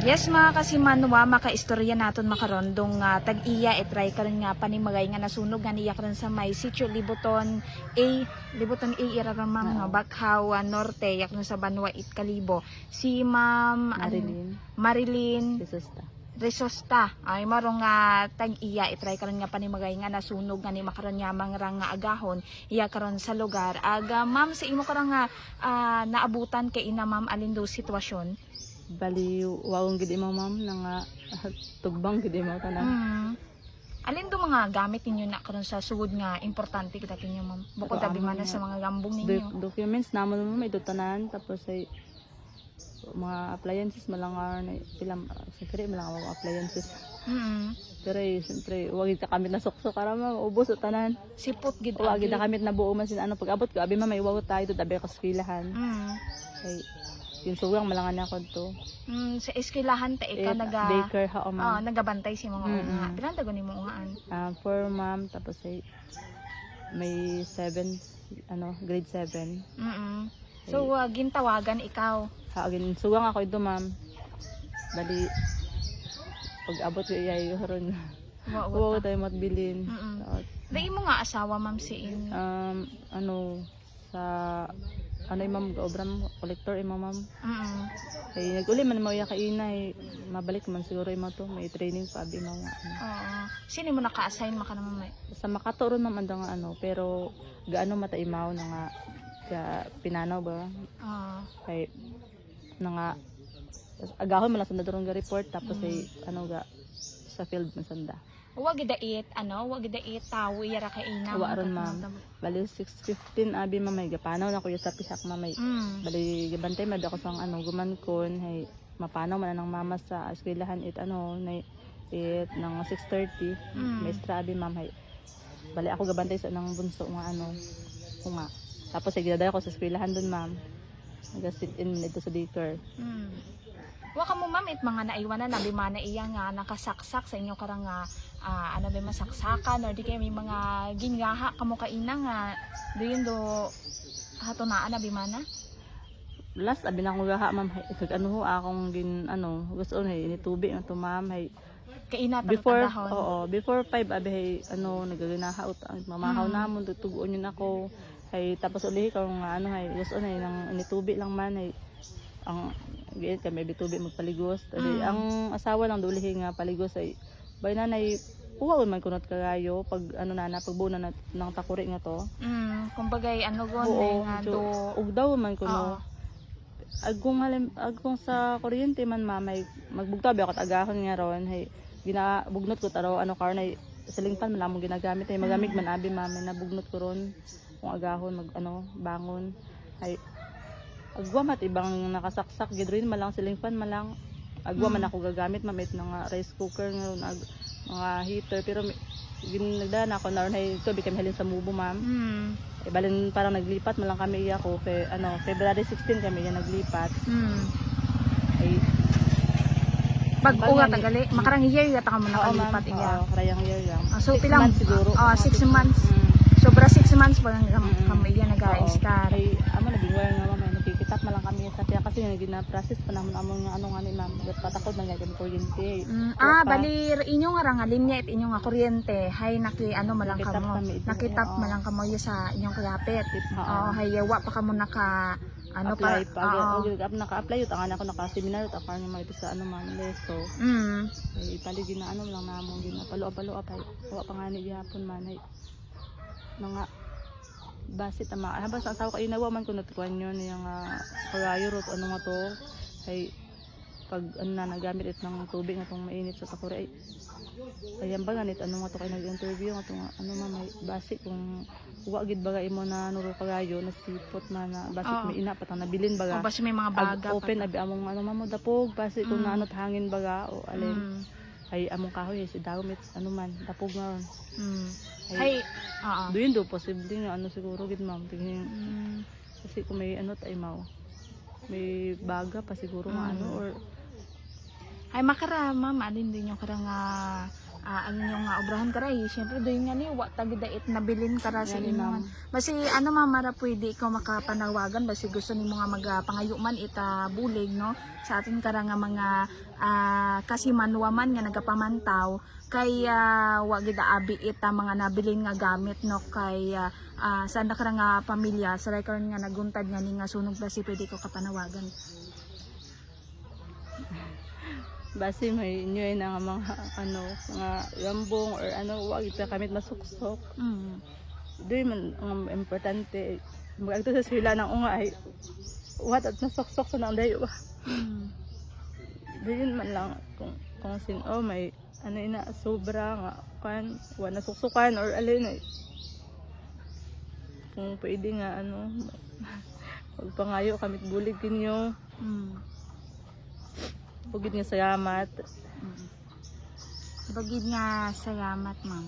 Yes mga kasimanwa, makaistorya naton makaron dong nga tag-iya et try karon nga panimagay nga nasunog nga niya karon sa may sitio Liboton A Liboton A ira ron ma'am no Bakhaw ah, Norte yak no sa Banwa it Kalibo. Si Ma'am Marilyn, Marilyn Resosta. Resosta ay marong nga tag-iya et try karon nga panimagay nga nasunog nga ni makaron yamang ra nga agahon iya karon sa lugar. Aga ma'am sa imo karon nga ah, naabutan kay ina ma'am alin do sitwasyon? Bali, wawang gid mo ma'am na nga tugbang gid mo tanan. Mm. Alin do mga gamit ninyo na karon sa sugod nga importante kita kinyo ma'am? Bukod ang man sa mga gambong Do- ninyo. documents namon mo may dutanan tapos ay mga appliances malangar na ilang siyempre malangar mga appliances Mm. pero eh, siyempre wag ka kamit na sukso para ma ubos o tanan Sipot gid wag na kamit na buo man sin ano pag abot ko abi ma may wagot tayo to dabi ka skwilahan Mm. kay yung suwang malangan na ko to Mm, sa eskwelahan ta ikaw Eh, naga baker ha o Ah, ma'am nagabantay si mga Mm-mm. unga. Pilan tago nimo ungaan? Ah, for ma'am tapos ay may 7 ano grade 7 Mm. So uh, gintawagan ikaw. ha again suwang ako ito ma'am bali pag abot ko iyay ron Wa Wow, wa. tayo matbilin. Mm-mm. At, Dai mo nga asawa ma'am si in. Um, ano, sa, ano yung ma'am, gaobram, collector yung ma'am. Mm. Kaya nag-uli man mo ka ina, eh, mabalik man siguro yung to, may training pa, abi nga. ano. Oo. Sino mo naka-assign maka naman may? Sa Makato ron ma'am, ando nga ano, pero gaano mataimaw na nga, kaya pinanaw ba? Ah. Kay, na nga, agahon mo lang sa doon nga report, tapos ay, ano ga, sa field man sanda. Wa gid dait ano, wa gid dait tawo yara kay ina. Wa ron, ma'am. Bali, 6.15, abi mamay, gapanaw na kuya sa pisak mamay. Mm. bali gabantay man ako sa ano gumankon hay mapanaw man ng mama sa eskwelahan it ano na it ng 6:30 Mm. may strabi ma'am hay bali ako gabantay sa ng bunso nga ano nga tapos ay gidaday ako sa eskwelahan dun ma'am nag-sit in dito sa daycare Mm. Wa ka mo ma'am it mga naiwanan na bimana iya nga nakasaksak sa inyo karang nga ah, ano ba masaksakan or di kay may mga gingaha kamo ka ina nga do yun do hatunaan na bimana. last abi na akong gaha ma'am kag ano ho akong gin ano gusto hay initubi nga to ma'am hay Kay ina ta before oo before 5 abi hay ano nagaganaha ut ang mamahaw Mm. namon tutugon yun ako hay tapos uli ko nga ano hay gusto na nang initubi lang man hay ang gayet kami bitubi magpaligos. Tadi, Mm. ang asawa lang duli nga paligos ay bay nanay uwa man kunot kagayo pag ano na na pagbuo na ng takuri nga to. Mm, kumbagay ano gon Oo, nga medyo do ugdaw man Oo. kuno agkong halim agkong sa kuryente man mamay magbugtaw ba ako agahon nga ron hay ginabugnot ko taro ano karon ay silingpan man lamong ginagamit ay magamig man abi mamay nabugnot ko ron kung agahon mag ano bangon. Ay agwa mat ibang nakasaksak gid rin malang silingpan malang agwa man Mm. ako gagamit. Mamit ng rice cooker nga ag, mga heater. Pero mi- ginagdaan ako na ron ay ito kami halin sa mubo ma'am. Mm. eh, balin parang naglipat mo lang kami. Iya ko fe, ano February 16 kami yan naglipat. Mm. ay. Pag uga yan, tagali, makarang year yata ka mo oo ma'am. nakalipat iya. oo karayang year lang Ah, so Six pilang months siguro. Ah, Mga six months. mm, Sobra 6 months pa kamo iya oo. Sa tiya kasi yung gina process pa naman among nga ano nga ni ma'am patakod man gayud kuryente Mm, Wala ah, pa. bali inyo nga ra nga linya it inyo nga kuryente. Hay naki ano malang Nakitap kamo. kami ito, Nakitap oo. malang kamo iya sa inyong kayapit. Oo. Hay wa pa kamo naka ano apply pa. pa oo. og naka-apply ut ang anak ko naka-seminar ut ako nga ito sa ano man leso Mm. ay paligid na ano lang namong gina palo-palo apay wa pa nga ni gihapon man ay mga basit ama habang sa asawa kay nawa man ko natuan yun yung uh, kagayo rot ano nga to ay pag ano na nagamit it ng tubig nga tong mainit sa takore ay ayan ba ganit ano nga to kay nag-interview nga to nga ano man may basit kung wa gid baga imo na nuro kagayo na sipot man na basit Oo. may ina patang nabilin baga O basi may mga Ag baga open pa. abi among ano mamo dapog kung Mm. naano hangin baga o alin Mm. ay among kahoy si dawmit ano man dapog nga. Mm. Ay Hay, oo. doon do posible nga ano siguro gid ma'am tingin Mm. kasi kung may ano tay mao may baga pa siguro Mm. ano or Ay makara ma'am, alin din yung karang nga ah, ang inyong nga obrahan karay syempre doy nga ni wa tagi dait nabilin kara sa ma'am. basi ano ma mara pwede ikaw makapanawagan basi gusto nimo nga magapangayo man ita bulig no? Sa atin kara nga mga ah, kasimanwa man nga nagapamantaw kay ah, wa gid abi ita mga nabilin nga gamit no? Kay ah, ah, sa nga pamilya sa karon nga naguntad nga ni nga sunog basi pwede ko kapanawagan Basi may inyo na nga mga ano, mga lambong or ano, wag ita kamit masuksok. mm. Doon man ang importante. Magagto sa sila ng unga ay wat at nasuksok sa nang dayo. Mm. Doon man lang kung kung sin oh may ano ina sobra nga kan wa nasuksukan or alin eh. Kung pwede nga ano pagpangayo kamit bulig kinyo. Mm. Bugid nga salamat. Bagid nga salamat, ma'am.